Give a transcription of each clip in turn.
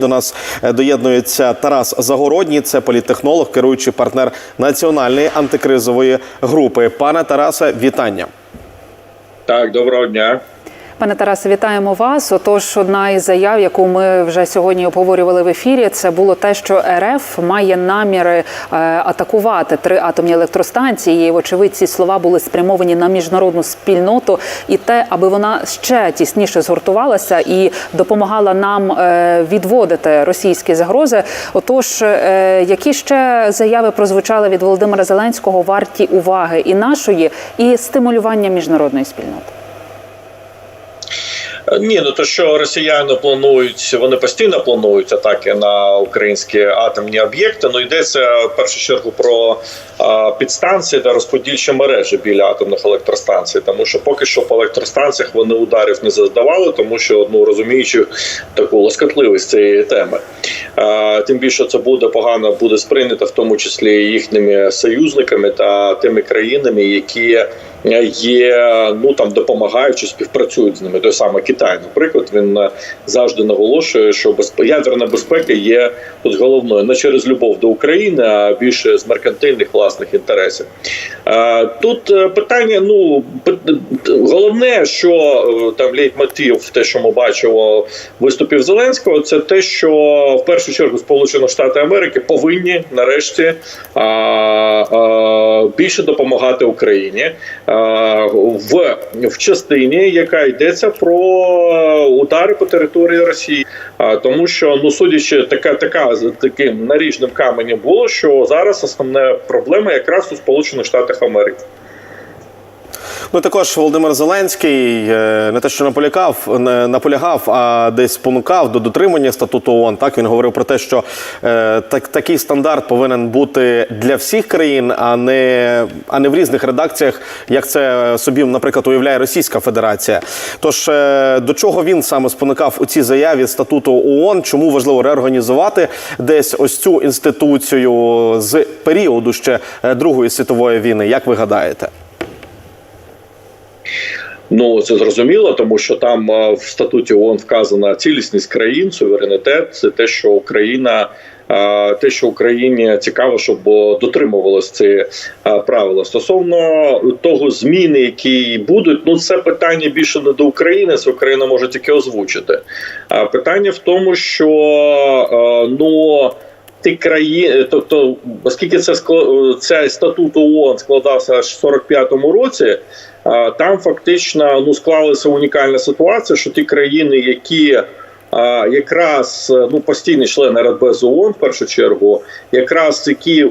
До нас е, доєднується Тарас Загородній, це політтехнолог, керуючий партнер національної антикризової групи. Пане Тарасе, вітання. Так, доброго дня. Пане Тарасе, вітаємо вас. Отож, одна із заяв, яку ми вже сьогодні обговорювали в ефірі, це було те, що РФ має наміри е, атакувати три атомні електростанції. І, вочевидь, ці слова були спрямовані на міжнародну спільноту і те, аби вона ще тісніше згуртувалася і допомагала нам е, відводити російські загрози. Отож, е, які ще заяви прозвучали від Володимира Зеленського варті уваги і нашої, і стимулювання міжнародної спільноти. Ні, ну то що росіяни планують, вони постійно планують атаки на українські атомні об'єкти. Ну йдеться в першу чергу про а, підстанції та розподільчі мережі біля атомних електростанцій, тому що поки що по електростанціях вони ударів не заздавали, тому що ну розуміючи таку лоскотливість цієї теми. Тим більше це буде погано буде сприйнято, в тому числі їхніми союзниками та тими країнами, які є ну там допомагають чи співпрацюють з ними. Той саме Китай, наприклад, він е, завжди наголошує, що безп... ядерна безпека є тут головною не через любов до України, а більше з меркантильних власних інтересів. Е, Тут е, питання: ну головне, що там лейтмотив, те, що ми бачимо виступів Зеленського, це те, що в першу чергу Сполучені Штати Америки повинні нарешті більше допомагати Україні в, в частині, яка йдеться про удари по території Росії. Тому що, ну судячи, така така з таким наріжним каменем було, що зараз основна проблема якраз у Сполучених Штатах Америки. Ну також Володимир Зеленський е, не те, що наполягав, не наполягав, а десь спонукав до дотримання статуту ООН. Так він говорив про те, що е, так, такий стандарт повинен бути для всіх країн, а не а не в різних редакціях, як це собі, наприклад, уявляє Російська Федерація. Тож е, до чого він саме спонукав у цій заяві статуту ООН? Чому важливо реорганізувати десь ось цю інституцію з періоду ще е, Другої світової війни? Як ви гадаєте? Ну це зрозуміло, тому що там е, в статуті ООН вказана цілісність країн, суверенітет. Це те, що Україна. е, Те, що Україні цікаво, щоб дотримувалось ці е, правила стосовно того зміни, які будуть, ну це питання більше не до України. Це Україна може тільки озвучити. Питання в тому, що е, ну ті країни, тобто, оскільки це скла- цей статут ООН складався аж в 45-му році. Там фактично ну склалася унікальна ситуація, що ті країни, які якраз ну постійні члени Радбезу ООН, в першу чергу, якраз які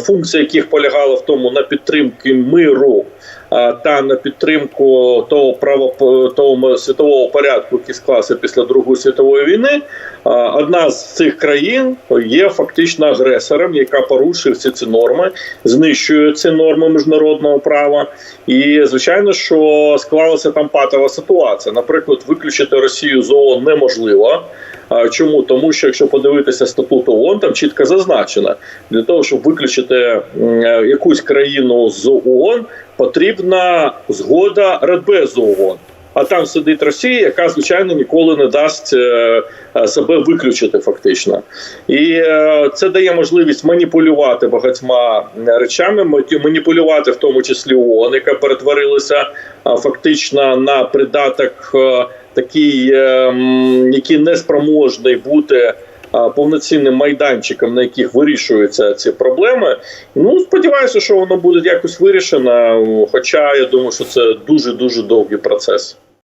функція яких полягала в тому на підтримки миру та на підтримку того право того світового порядку, який склався після Другої світової війни. Одна з цих країн є фактично агресором, яка порушує всі ці норми, знищує ці норми міжнародного права. І звичайно, що склалася там патова ситуація. Наприклад, виключити Росію з ООН неможливо. Чому? Тому що якщо подивитися статут ООН, там чітко зазначено, для того, щоб виключити якусь країну з ООН, потрібна згода Радбезу ООН. А там сидить Росія, яка звичайно ніколи не дасть е, е, себе виключити, фактично, і е, це дає можливість маніпулювати багатьма речами, маніпулювати в тому числі ООН, яка перетворилася фактично на придаток такий, який не спроможний бути. Повноцінним майданчиком, на яких вирішуються ці проблеми, ну сподіваюся, що воно буде якось вирішено. Хоча я думаю, що це дуже дуже довгий процес.